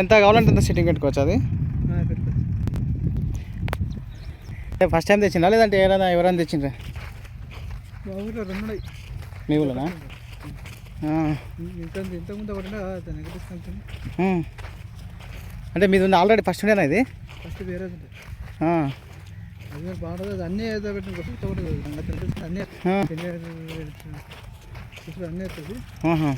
ఎంత కావాలంటే అంత సిట్టింగ్ పెట్టుకోవచ్చు అది? ఫస్ట్ టైం తెచ్చిందా? లేదంటే ఎవరైనా ఎవరైనా తెచ్చిండ్రా? మా ఊళ్ళోనా. అంటే మీది ఉంది ఆల్రెడీ ఫస్ట్ ఉండేనా ఇది? ఫస్ట్ వేరే బాగుంటుంది అన్నీ ఏదో అన్నీ అన్నీ.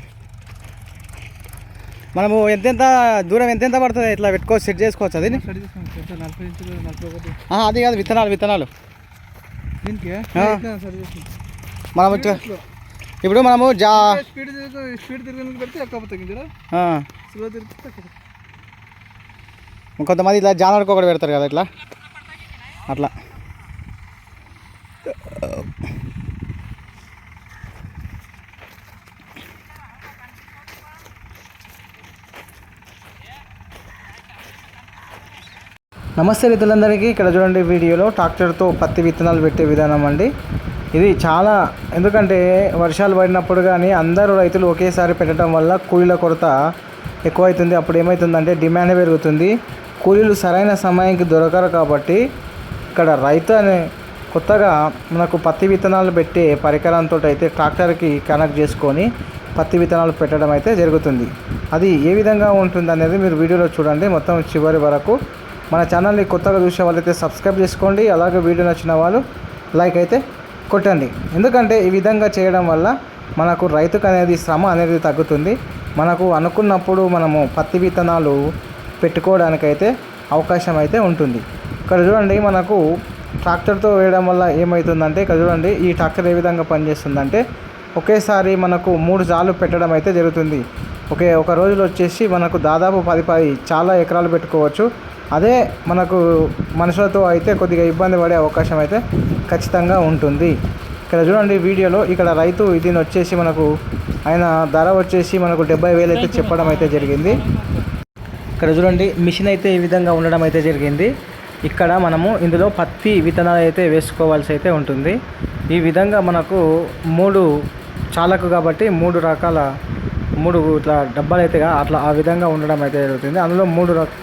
మనము ఎంతెంత దూరం ఎంతెంత పడుతుంది ఇట్లా పెట్టుకోవచ్చు సెట్ చేసుకోవచ్చు అది అది కాదు విత్తనాలు విత్తనాలు. మనం ఇప్పుడు మనము జా స్పీడ్ స్పీడ్ పెడితే ఎక్కువ కొంతమంది ఇట్లా జానర్కి ఒకటి పెడతారు కదా ఇట్లా? అట్లా. నమస్తే రైతులందరికీ. ఇక్కడ చూడండి వీడియోలో ట్రాక్టర్తో పత్తి విత్తనాలు పెట్టే విధానం అండి. ఇది చాలా ఎందుకంటే వర్షాలు పడినప్పుడు కానీ అందరూ రైతులు ఒకేసారి పెట్టడం వల్ల కూలీల కొరత ఎక్కువైతుంది. అప్పుడు ఏమవుతుందంటే డిమాండ్ పెరుగుతుంది. కూలీలు సరైన సమయానికి దొరకరు కాబట్టి ఇక్కడ రైతు అనే కొత్తగా మనకు పత్తి విత్తనాలు పెట్టే పరికరంతో అయితే ట్రాక్టర్కి కనెక్ట్ చేసుకొని పత్తి విత్తనాలు పెట్టడం అయితే జరుగుతుంది. అది ఏ విధంగా ఉంటుంది అనేది మీరు వీడియోలో చూడండి. మొత్తం చివరి వరకు మన ఛానల్ని కొత్తగా చూసే వాళ్ళైతే సబ్స్క్రైబ్ చేసుకోండి. అలాగే వీడియో నచ్చిన వాళ్ళు లైక్ అయితే కొట్టండి. ఎందుకంటే ఈ విధంగా చేయడం వల్ల మనకు రైతుకు అనేది శ్రమ అనేది తగ్గుతుంది. మనకు అనుకున్నప్పుడు మనము పత్తి విత్తనాలు పెట్టుకోవడానికైతే అవకాశం అయితే ఉంటుంది. ఇక్కడ చూడండి మనకు ట్రాక్టర్తో వేయడం వల్ల ఏమవుతుందంటే ఇక్కడ చూడండి ఈ ట్రాక్టర్ ఏ విధంగా పనిచేస్తుందంటే ఒకేసారి మనకు మూడు జాలు పెట్టడం అయితే జరుగుతుంది. ఒకే ఒక రోజులో వచ్చేసి మనకు దాదాపు పది పది చాలా ఎకరాలు పెట్టుకోవచ్చు. అదే మనకు మనుషులతో అయితే కొద్దిగా ఇబ్బంది పడే అవకాశం అయితే ఖచ్చితంగా ఉంటుంది. ఇక్కడ చూడండి వీడియోలో ఇక్కడ రైతు దీని వచ్చేసి మనకు ఆయన ధర వచ్చేసి మనకు డెబ్బై వేలు అయితే చెప్పడం అయితే జరిగింది. ఇక్కడ చూడండి మిషన్ అయితే ఈ విధంగా ఉండడం అయితే జరిగింది. ఇక్కడ మనము ఇందులో పత్తి విత్తనాలు అయితే వేసుకోవాల్సి అయితే ఉంటుంది. ఈ విధంగా మనకు మూడు చాలకు కాబట్టి మూడు రకాల మూడు ఇట్లా డబ్బాలు అయితే అట్లా ఆ విధంగా ఉండడం అయితే జరుగుతుంది. అందులో మూడు రక-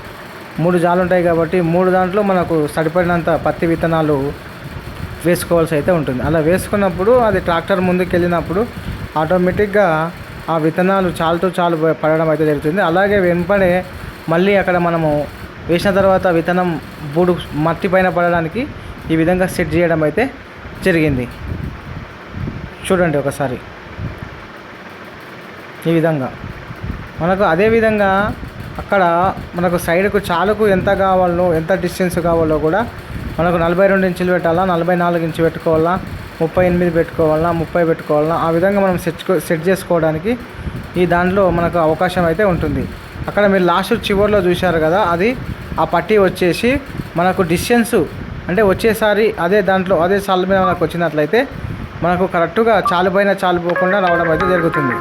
మూడు జాలు ఉంటాయి కాబట్టి మూడు దాంట్లో మనకు సరిపడినంత పత్తి విత్తనాలు వేసుకోవాల్సి అయితే ఉంటుంది. అలా వేసుకున్నప్పుడు అది ట్రాక్టర్ ముందుకు వెళ్ళినప్పుడు ఆటోమేటిక్గా ఆ విత్తనాలు చాలుతో చాలు పడడం అయితే జరుగుతుంది. అలాగే వెంపడే మళ్ళీ అక్కడ మనము వేసిన తర్వాత విత్తనం బూడు మట్టి పైన పడడానికి ఈ విధంగా సెట్ చేయడం అయితే జరిగింది. చూడండి ఒకసారి. ఈ విధంగా. మనకు అదే విధంగా అక్కడ మనకు సైడ్కు చాలుకు ఎంత కావాలో ఎంత డిస్టెన్స్ కావాలో కూడా మనకు నలభై రెండు ఇంచులు పెట్టాలా నలభై నాలుగు ఇంచు పెట్టుకోవాలా ముప్పై ఎనిమిది పెట్టుకోవాలా ముప్పై పెట్టుకోవాలా ఆ విధంగా మనం సెట్ సెట్ చేసుకోవడానికి ఈ దాంట్లో మనకు అవకాశం అయితే ఉంటుంది. అక్కడ మీరు లాస్ట్ చివరిలో చూశారు కదా అది ఆ పట్టీ వచ్చేసి మనకు డిస్టెన్స్ అంటే వచ్చేసారి అదే దాంట్లో అదే సాల్ మీద మనకు వచ్చినట్లయితే మనకు కరెక్ట్గా చాలు చాలిపోకుండా చాలు పోకుండా రావడం అయితే జరుగుతుంది.